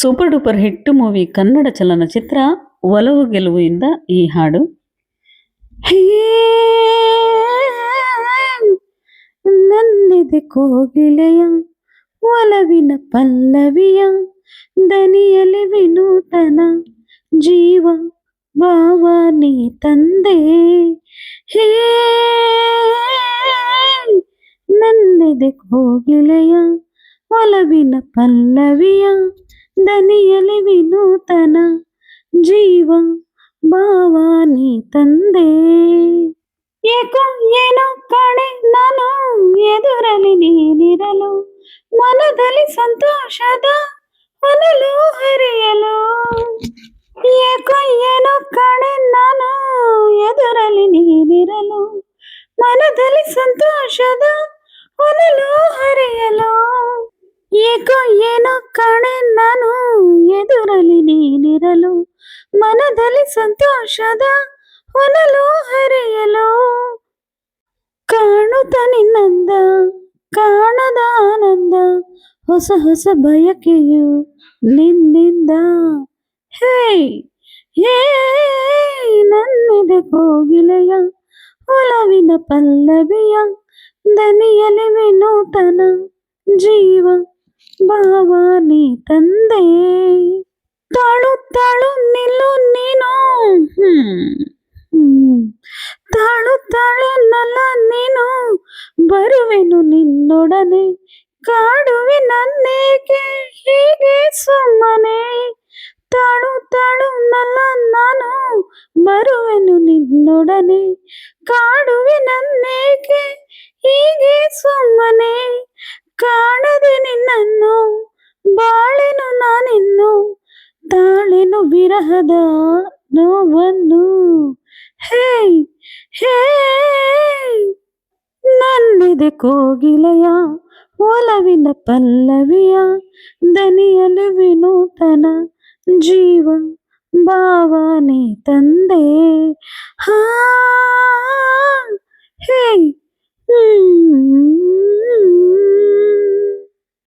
Super duper hit movie Kannada ಚಲನಚಿತ್ರ ಒಲವು ಗೆಲುವಿಂದ ಈ ಹಾಡು. ನನ್ನಿದೆ ಕೋಗಿಲೆಯ, ಒಲವಿನ ಪಲ್ಲವಿಯ ದನಿಯಲಿ ವಿನೂತನ ಜೀವ, ಭಾವ ನೀ ತಂದೆ. ಹೇ, ನನ್ನೆದೆ ಕೋಗಿಲೆಯ, ಒಲವಿನ ಪಲ್ಲವಿಯ ದನಿಯಲಿ ವಿನೂತನ ಜೀವ ಭಾವ ತಂದೆ. ಏಕೋ ಏನೋ ಕಾಣೆ ನಾನು ಎದುರಲಿ ನೀನಿರಲು, ಮನದಲ್ಲಿ ಸಂತೋಷದ ಹೊನಲು ಹರಿಯಲು. ಏಕೋ ಏನೋ ಕಾಣೆ ನಾನು ಎದುರಲಿ ನೀನಿರಲು, ಮನದಲ್ಲಿ ಸಂತೋಷದ ಹೊನಲು ಹರಿಯಲು ಏಕೋ ಏನೋ ಕಾಣೆ ನಾನು ಎದುರಲಿ ನೀನಿರಲು, ಮನದಲ್ಲಿ ಸಂತೋಷದ ಹೊನಲು ಹರಿಯಲು. ಕಾಣುತ್ತ ನಿನ್ನಂದ, ಕಾಣದ ಆನಂದ, ಹೊಸ ಹೊಸ ಬಯಕೆಯು ನಿನ್ನಿಂದ. ಹೇ ಹೇ ನನ್ನಿದೆ ಕೋಗಿಲೆಯ, ಒಲವಿನ ಪಲ್ಲವಿಯ ದನಿಯಲಿ ವಿನೂತನ ಜೀವ. ನೀ ತಂದೆ. ತಾಳು ತಾಳು, ನಿಲ್ಲು ನೀನು. ತಾಳು ತಾಳು, ನಲ್ಲ ನೀನು. ಬರುವೆನು ನಿನ್ನೊಡನೆ, ಕಾಡುವೆ ನನ್ನೇಕೆ, ಹೀಗೆ ಸುಮ್ಮನೆ. ತಾಳು ತಾಳು, ನಲ್ಲ ನಾನು, ಬರುವೆನು ನಿನ್ನೊಡನೆ, ಕಾಡುವೆ ನನ್ನೇಕೆ, ಹೀಗೆ ಸುಮ್ಮನೆ. ಕಾಣದೆ ನಿನ್ನನ್ನು ಬಾಳೆನು ನಾನಿನ್ನು ತಾಳೆನು ವಿರಹದ ನೋವನ್ನು. ಹೇ ಹೇ ನನ್ನಿದೆ ಕೋಗಿಲೆಯ, ಒಲವಿನ ಪಲ್ಲವಿಯ ದನಿಯಲು ವಿನೂತನ ಜೀವ, ಭಾವನೆ ತಂದೆ. ಹಾ ಹೇ